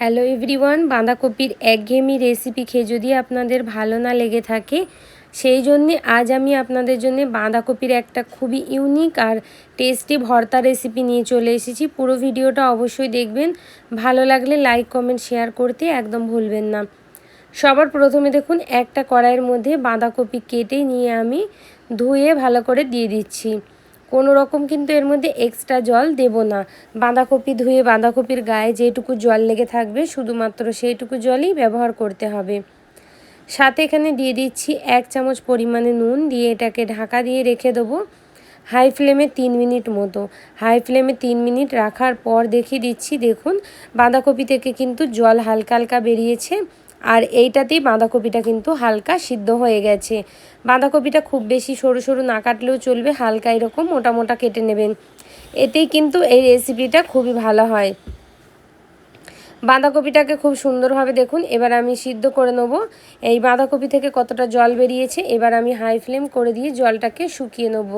Hello everyone বাঁধাকপির একঘেয়েমি recipe খেয়ে যদি আপনাদের ভালো না লেগে থাকে, সেই জন্যে আজ আমি আপনাদের জন্য বাঁধাকপির একটা খুবই ইউনিক আর টেস্টি ভর্তা রেসিপি নিয়ে চলে এসেছি। পুরো ভিডিওটা অবশ্যই দেখবেন। ভালো লাগলে লাইক কমেন্ট শেয়ার করতে একদম ভুলবেন না। সবার প্রথমে দেখুন, একটা কড়াইয়ের মধ্যে বাঁধাকপি কেটে নিয়ে আমি ধুয়ে ভালো করে দিয়ে দিচ্ছি। কোনো রকম কিন্তু এর মধ্যে এক্সট্রা জল দেব না। বাঁধাকপি ধুয়ে বাঁধাকপির গায়ে যেটুকু জল লেগে থাকবে, শুধুমাত্র সেইটুকু জলই ব্যবহার করতে হবে। সাথে এখানে দিয়ে দিচ্ছি এক চামচ পরিমাণে নুন, দিয়ে এটাকে ঢাকা দিয়ে রেখে দেবো হাই ফ্লেমে তিন মিনিট মতো। হাই ফ্লেমে তিন মিনিট রাখার পর দেখিয়ে দিচ্ছি, দেখুন, বাঁধাকপি থেকে কিন্তু জল হালকা হালকা বেরিয়েছে। আর এইটাতেই বাঁধাকপিটা কিন্তু হালকা সিদ্ধ হয়ে গেছে। বাঁধাকপিটা খুব বেশি সরু সরু না কাটলেও চলবে, হালকা এরকম মোটা মোটা কেটে নেবেন। এতেই কিন্তু এই রেসিপিটা খুবই ভালো হয়। বাঁধাকপিটাকে খুব সুন্দরভাবে দেখুন, এবার আমি সিদ্ধ করে নেব। এই বাঁধাকপি থেকে কতটা জল বেরিয়েছে, এবার আমি হাই ফ্লেম করে দিয়ে জলটাকে শুকিয়ে নেব।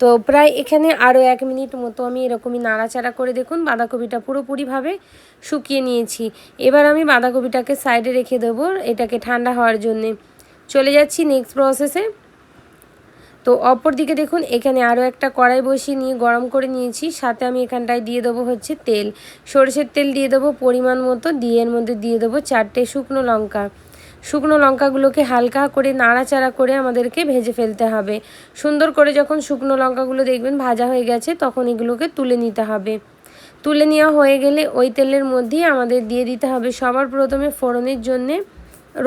তো প্রায় এখানে আরও এক মিনিট মতো আমি এরকমই নাড়াচাড়া করে দেখুন বাঁধাকপিটা পুরোপুরিভাবে শুকিয়ে নিয়েছি। এবার আমি বাঁধাকপিটাকে সাইডে রেখে দেবো এটাকে ঠান্ডা হওয়ার জন্যে। চলে যাচ্ছি নেক্সট প্রসেসে তো অপর দিকে দেখুন এখানে আরও একটা কড়াই বসিয়ে নিয়ে গরম করে নিয়েছি। সাথে আমি এখানটায় দিয়ে দেবো হচ্ছে তেল। সরষের তেল দিয়ে দেবো পরিমাণ মতো। দিয়ে এর মধ্যে দিয়ে দেবো চারটে শুকনো লঙ্কা। শুকনো লঙ্কাগুলোকে হালকা করে নাড়াচাড়া করে আমাদেরকে ভেজে ফেলতে হবে। সুন্দর করে যখন শুকনো লঙ্কাগুলো দেখবেন ভাজা হয়ে গেছে, তখন এগুলোকে তুলে নিতে হবে। তুলে নেওয়া হয়ে গেলে ওই তেলের মধ্যেই আমাদের দিয়ে দিতে হবে সবার প্রথমে ফোড়নের জন্যে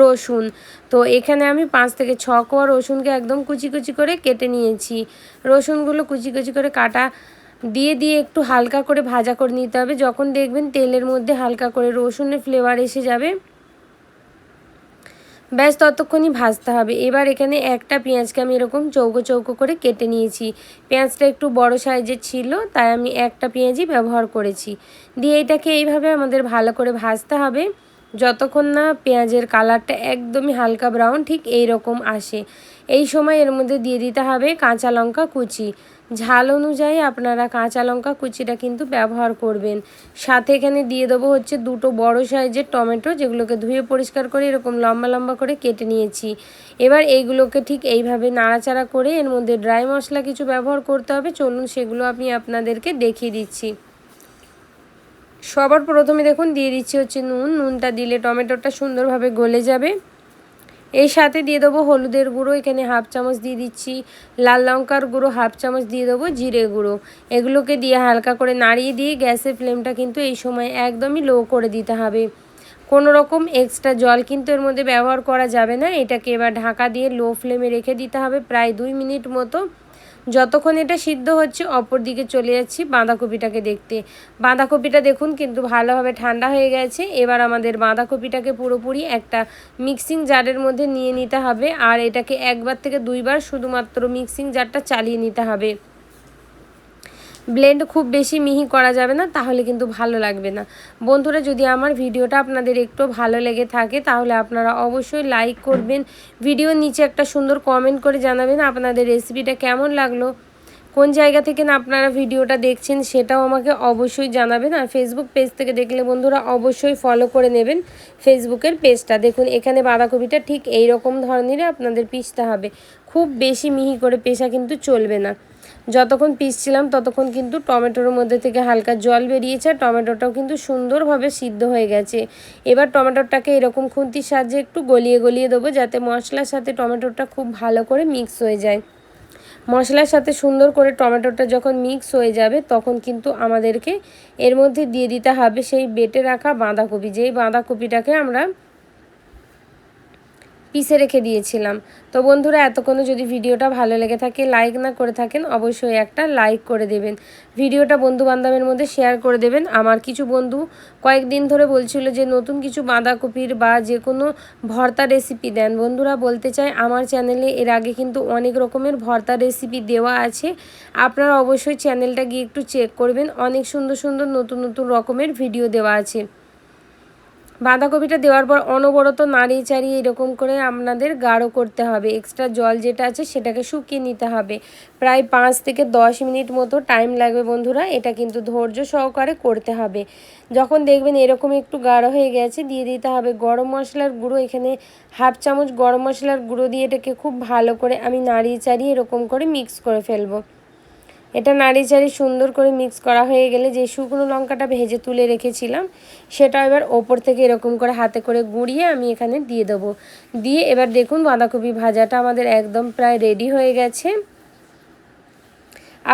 রসুন। তো এখানে আমি পাঁচ থেকে ছ কোয়া রসুনকে একদম কুচি কুচি করে কেটে নিয়েছি। রসুনগুলো কুচি কুচি করে কাটা দিয়ে দিয়ে একটু হালকা করে ভাজা করে নিতে হবে। যখন দেখবেন তেলের মধ্যে হালকা করে রসুনের ফ্লেভার এসে যাবে ব্যাস ততক্ষণই ভাজতে হবে। এবার এখানে একটা পেঁয়াজকে আমি এরকম চৌকো চৌকো করে কেটে নিয়েছি। পেঁয়াজটা একটু বড় সাইজের ছিল, তাই আমি একটা পেঁয়াজই ব্যবহার করেছি। দিয়ে এটাকে এইভাবে আমাদের ভালো করে ভাজতে হবে। যতক্ষণ না পেঁয়াজের কালারটা একদমই হালকা ব্রাউন, ঠিক এই রকম আসে। এই সময় এর মধ্যে দিয়ে দিতে হবে কাঁচা লঙ্কা কুচি। ঝাল অনুযায়ী আপনারা কাঁচা লঙ্কা কুচিটা কিন্তু ব্যবহার করবেন। সাথে এখানে দিয়ে দেবো হচ্ছে দুটো বড় সাইজের টমেটো, যেগুলোকে ধুয়ে পরিষ্কার করে এরকম লম্বা লম্বা করে কেটে নিয়েছি। এবার এইগুলোকে ঠিক এইভাবে নাড়াচাড়া করে এর মধ্যে ড্রাই মশলা কিছু ব্যবহার করতে হবে। চলুন সেগুলো আমি আপনাদেরকে দেখিয়ে দিচ্ছি। সবার প্রথমে দেখুন, দিয়ে দিচ্ছি হচ্ছে নুন। নুনটা দিলে টমেটোটা সুন্দরভাবে গলে যাবে। এই সাথে দিয়ে দেবো হলুদের গুঁড়ো, এখানে হাফ চামচ দিয়ে দিচ্ছি লাল লঙ্কার গুঁড়ো, হাফ চামচ দিয়ে দেবো জিরে গুঁড়ো। এগুলোকে দিয়ে হালকা করে নাড়িয়ে দিয়ে গ্যাসের ফ্লেমটা কিন্তু এই সময় একদমই লো করে দিতে হবে। কোনো রকম এক্সট্রা জল কিন্তু এর মধ্যে ব্যবহার করা যাবে না। এটাকে এবার ঢাকা দিয়ে লো ফ্লেমে রেখে দিতে হবে প্রায় দুই মিনিট মতো। যতক্ষণ এটা সিদ্ধ হচ্ছে, অপর দিকে চলে যাচ্ছি বাঁধাকপিটাকে দেখতে। বাঁধাকপিটা দেখুন কিন্তু ভালোভাবে ঠান্ডা হয়ে গেছে। এবার আমাদের বাঁধাকপিটাকে পুরোপুরি একটা মিক্সিং জারের মধ্যে নিয়ে নিতে হবে। আর এটাকে একবার থেকে দুইবার শুধুমাত্র মিক্সিং জারটা চালিয়ে নিতে হবে। ব্লেন্ড খুব বেশি মিহি করা যাবে না, তাহলে কিন্তু ভালো লাগবে না। বন্ধুরা, যদি আমার ভিডিওটা আপনাদের একটু ভালো লেগে থাকে, তাহলে আপনারা অবশ্যই লাইক করবেন। ভিডিওর নিচে একটা সুন্দর কমেন্ট করে জানাবেন আপনাদের রেসিপিটা কেমন লাগল, কোন জায়গা থেকে না আপনারা ভিডিওটা দেখছেন সেটাও আমাকে অবশ্যই জানাবেন। আর ফেসবুক পেজ থেকে দেখলে বন্ধুরা অবশ্যই ফলো করে নেবেন ফেসবুকের পেজটা দেখুন, এখানে বাঁধাকপিটা ঠিক এই রকম ধরনেরই আপনাদের পিসতে হবে। খুব বেশি মিহি করে পেশা কিন্তু চলবে না। যতক্ষণ পিসছিলাম ততক্ষণ কিন্তু টমেটোর মধ্যে থেকে হালকা জল বেরিয়েছে, আর টমেটোটাও কিন্তু সুন্দরভাবে সিদ্ধ হয়ে গেছে। এবার টমেটোটাকে এরকম খুন্তির সাহায্যে একটু গলিয়ে গলিয়ে দেবো যাতে মশলার সাথে টমেটোটা খুব ভালো করে মিক্স হয়ে যায়। মশলার সাথে সুন্দর করে টমেটোটা যখন মিক্স হয়ে যাবে তখন কিন্তু আমাদেরকে এর মধ্যে দিয়ে দিতে হবে সেই বেটে রাখা বাঁধাকপি। যেই বাঁধাকপিটাকে আমরা পিসে রেখে দিয়েছিলাম। তো বন্ধুরা, এতক্ষণে যদি ভিডিওটা ভালো লেগে থাকে লাইক না করে থাকেন, অবশ্যই একটা লাইক করে দেবেন। ভিডিওটা বন্ধু বান্ধবের মধ্যে শেয়ার করে দেবেন। আমার কিছু বন্ধু কয়েকদিন ধরে বলছিল যে, নতুন কিছু বাঁধাকপির বা যে কোনো ভর্তা রেসিপি দেন। বন্ধুরা, বলতে চাই, আমার চ্যানেলে এর আগে কিন্তু অনেক রকমের ভর্তা রেসিপি দেওয়া আছে। আপনারা অবশ্যই চ্যানেলটা গিয়ে একটু চেক করবেন। অনেক সুন্দর সুন্দর নতুন নতুন রকমের ভিডিও দেওয়া আছে। বাঁধাকপিটা দেওয়ার পর অনবরত নাড়িয়ে চাড়িয়ে এরকম করে আপনাদের গাঢ় করতে হবে। এক্সট্রা জল যেটা আছে সেটাকে শুকিয়ে নিতে হবে। প্রায় পাঁচ থেকে দশ মিনিট মতো টাইম লাগবে বন্ধুরা, এটা কিন্তু ধৈর্য সহকারে করতে হবে। যখন দেখবেন এরকম একটু গাঢ় হয়ে গেছে, দিয়ে দিতে হবে গরম মশলার গুঁড়ো। এখানে হাফ চামচ গরম মশলার গুঁড়ো দিয়ে এটাকে খুব ভালো করে আমি নাড়িয়ে চাড়িয়ে এরকম করে মিক্স করে ফেলব। এটা নাড়ি চাড়ি সুন্দর করে মিক্স করা হয়ে গেলে যে শুকনো লঙ্কাটা ভেজে তুলে রেখেছিলাম, সেটা এবার ওপর থেকে এরকম করে হাতে করে গুঁড়িয়ে আমি এখানে দিয়ে দেবো। দিয়ে এবার দেখুন বাঁধাকপি ভাজাটা আমাদের একদম প্রায় রেডি হয়ে গেছে।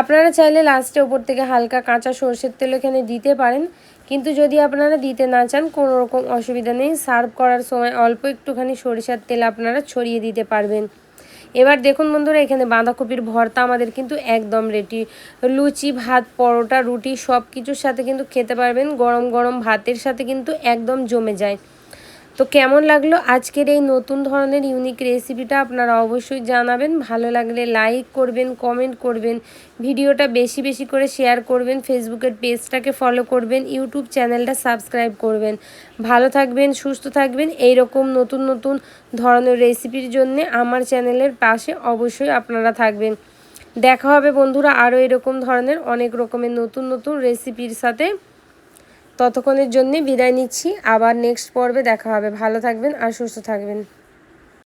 আপনারা চাইলে লাস্টে ওপর থেকে হালকা কাঁচা সর্ষের তেল এখানে দিতে পারেন, কিন্তু যদি আপনারা দিতে না চান, কোনো রকম অসুবিধা নেই। সার্ভ করার সময় অল্প একটুখানি সরিষার তেল আপনারা ছড়িয়ে দিতে পারবেন। এবার দেখুন বন্ধুরা, এখানে বাঁধাকপির ভর্তা আমাদের কিন্তু একদম রেডি লুচি, ভাত, পরোটা, রুটি সব কিছুর সাথে কিন্তু খেতে পারবেন। গরম গরম ভাতের সাথে কিন্তু একদম জমে যায়। তো কেমন লাগল আজকের এই নতুন ধরনের ইউনিক রেসিপিটা আপনারা অবশ্যই জানাবেন। ভালো লাগলে লাইক করবেন কমেন্ট করবেন, ভিডিওটা বেশি বেশি করে শেয়ার করবেন ফেসবুকের পেজটাকে ফলো করবেন ইউটিউব চ্যানেলটা সাবস্ক্রাইব করবেন। ভালো থাকবেন, সুস্থ থাকবেন এই রকম নতুন নতুন ধরনের রেসিপির জন্য আমার চ্যানেলের পাশে অবশ্যই আপনারা থাকবেন। দেখা হবে বন্ধুরা আরও এরকম ধরনের অনেক রকমের নতুন নতুন রেসিপির সাথে। ততক্ষণের জন্যে বিদায় নিচ্ছি। আবার নেক্সট পর্বে দেখা হবে। ভালো থাকবেন আর সুস্থ থাকবেন।